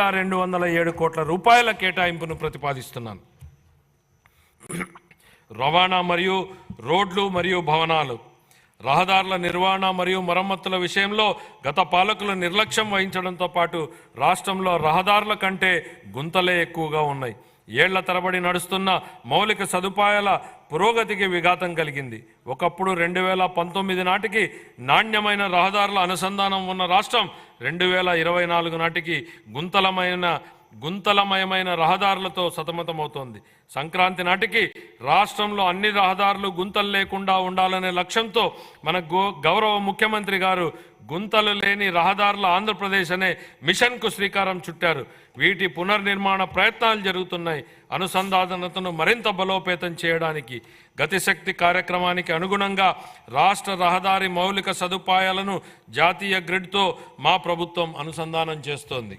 రెండు వందల ఏడు కోట్ల రూపాయల కేటాయింపును ప్రతిపాదిస్తున్నాను. రవాణా మరియు రోడ్లు మరియు భవనాలు రహదారుల నిర్వహణ మరియు మరమ్మతుల విషయంలో గత పాలకులు నిర్లక్ష్యం వహించడంతో పాటు రాష్ట్రంలో రహదారుల కంటే గుంతలే ఎక్కువగా ఉన్నాయి. ఏళ్ళ తరబడి నడుస్తున్న మౌలిక సదుపాయాల పురోగతికి విఘాతం కలిగింది. ఒకప్పుడు రెండు వేల పంతొమ్మిది నాటికి నాణ్యమైన రహదారుల అనుసంధానం ఉన్న రాష్ట్రం రెండు వేల ఇరవై నాలుగు నాటికి గుంతలమైన గుంతలమయమైన రహదారులతో సతమతమవుతోంది. సంక్రాంతి నాటికి రాష్ట్రంలో అన్ని రహదారులు గుంతలు లేకుండా ఉండాలనే లక్ష్యంతో మన గో గౌరవ ముఖ్యమంత్రి గారు గుంతలు లేని రహదారుల ఆంధ్రప్రదేశ్ అనే మిషన్కు శ్రీకారం చుట్టారు. వీటి పునర్నిర్మాణ ప్రయత్నాలు జరుగుతున్నాయి. అనుసంధానతను మరింత బలోపేతం చేయడానికి గతిశక్తి కార్యక్రమానికి అనుగుణంగా రాష్ట్ర రహదారి మౌలిక సదుపాయాలను జాతీయ గ్రిడ్తో మా ప్రభుత్వం అనుసంధానం చేస్తోంది.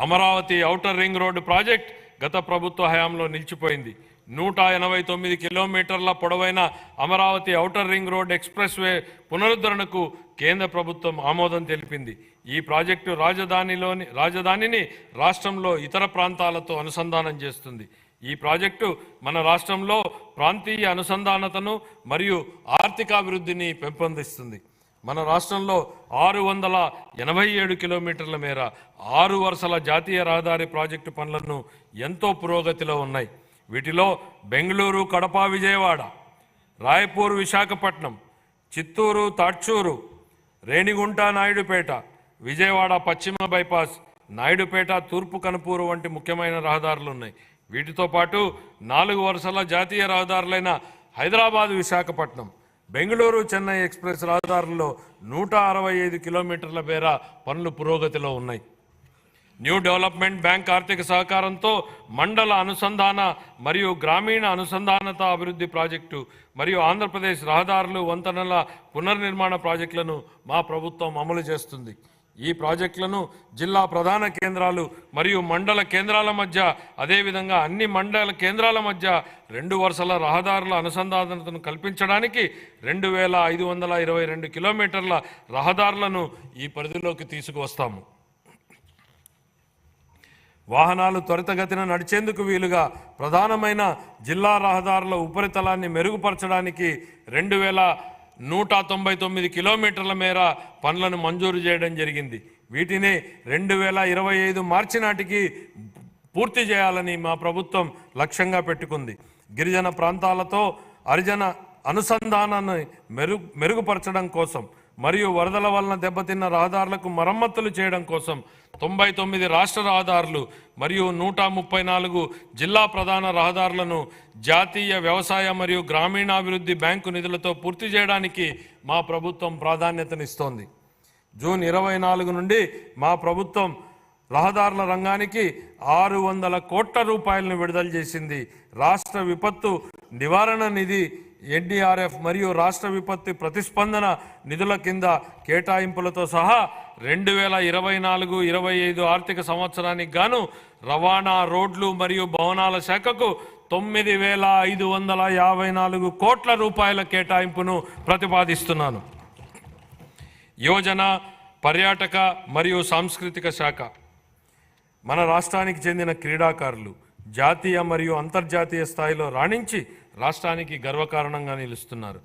Amaravati outer ring road project గత ప్రభుత్వ హయాంలో నిలిచిపోయింది. నూట ఎనభై తొమ్మిది కిలోమీటర్ల పొడవైన Amaravati outer ring road expressway పునరుద్ధరణకు కేంద్ర ప్రభుత్వం ఆమోదం తెలిపింది. ఈ ప్రాజెక్టు రాజధానిలోని రాజధానిని రాష్ట్రంలో ఇతర ప్రాంతాలతో అనుసంధానం చేస్తుంది. ఈ ప్రాజెక్టు మన రాష్ట్రంలో ప్రాంతీయ అనుసంధానతను మరియు ఆర్థికాభివృద్ధిని పెంపొందిస్తుంది. మన రాష్ట్రంలో ఆరు వందల ఎనభై ఏడు కిలోమీటర్ల మేర ఆరు వరుసల జాతీయ రహదారి ప్రాజెక్టు పనులను ఎంతో పురోగతిలో ఉన్నాయి. వీటిలో బెంగళూరు కడప విజయవాడ రాయపూర్ విశాఖపట్నం చిత్తూరు తాడ్చూరు రేణిగుంట నాయుడుపేట విజయవాడ పశ్చిమ బైపాస్ నాయుడుపేట తూర్పు కనుపూరు వంటి ముఖ్యమైన రహదారులు ఉన్నాయి. వీటితో పాటు నాలుగు వరుసల జాతీయ రహదారులైన హైదరాబాద్ విశాఖపట్నం బెంగళూరు చెన్నై ఎక్స్ప్రెస్ రహదారుల్లో నూట అరవై ఐదు కిలోమీటర్ల మేర పనులు పురోగతిలో ఉన్నాయి. న్యూ డెవలప్మెంట్ బ్యాంక్ ఆర్థిక సహకారంతో మండల అనుసంధాన మరియు గ్రామీణ అనుసంధానత అభివృద్ధి ప్రాజెక్టు మరియు ఆంధ్రప్రదేశ్ రహదారులు వంతెనల పునర్నిర్మాణ ప్రాజెక్టులను మా ప్రభుత్వం అమలు చేస్తుంది. ఈ ప్రాజెక్టులను జిల్లా ప్రధాన కేంద్రాలు మరియు మండల కేంద్రాల మధ్య అదేవిధంగా అన్ని మండల కేంద్రాల మధ్య రెండు వరుసల రహదారుల అనుసంధానతను కల్పించడానికి రెండు వేల ఐదు వందల ఇరవై రెండు కిలోమీటర్ల రహదారులను ఈ పరిధిలోకి తీసుకువస్తాము. వాహనాలు త్వరితగతిన నడిచేందుకు వీలుగా ప్రధానమైన జిల్లా రహదారుల ఉపరితలాన్ని మెరుగుపరచడానికి రెండు వేల నూట తొంభై తొమ్మిది కిలోమీటర్ల మేర పనులను మంజూరు చేయడం జరిగింది. వీటిని రెండు వేల ఇరవై ఐదు మార్చి నాటికి పూర్తి చేయాలని మా ప్రభుత్వం లక్ష్యంగా పెట్టుకుంది. గిరిజన ప్రాంతాలతో హరిజన అనుసంధానాన్ని మెరుగు మెరుగుపరచడం కోసం మరియు వరదల వలన దెబ్బతిన్న రహదారులకు మరమ్మతులు చేయడం కోసం తొంభై తొమ్మిది రాష్ట్ర రహదారులు మరియు నూట ముప్పై నాలుగు జిల్లా ప్రధాన రహదారులను జాతీయ వ్యవసాయ మరియు గ్రామీణాభివృద్ధి బ్యాంకు నిధులతో పూర్తి చేయడానికి మా ప్రభుత్వం ప్రాధాన్యతనిస్తోంది. జూన్ ఇరవై నాలుగు నుండి మా ప్రభుత్వం రహదారుల రంగానికి ఆరు వందల కోట్ల రూపాయలను విడుదల చేసింది. రాష్ట్ర విపత్తు నివారణ నిధి ఎన్డీఆర్ఎఫ్ మరియు రాష్ట్ర విపత్తి ప్రతిస్పందన నిధుల కింద కేటాయింపులతో సహా రెండు వేల ఇరవై నాలుగు ఇరవై ఐదు ఆర్థిక సంవత్సరానికి గాను రవాణా రోడ్లు మరియు భవనాల శాఖకు తొమ్మిది వేల ఐదు వందల యాభై నాలుగు కోట్ల రూపాయల కేటాయింపును ప్రతిపాదిస్తున్నాను. యోజన పర్యాటక మరియు సాంస్కృతిక శాఖ. మన రాష్ట్రానికి చెందిన క్రీడాకారులు జాతీయ మరియు అంతర్జాతీయ స్థాయిలో రాణించి రాష్ట్రానికి గర్వకారణంగా నిలుస్తున్నారు.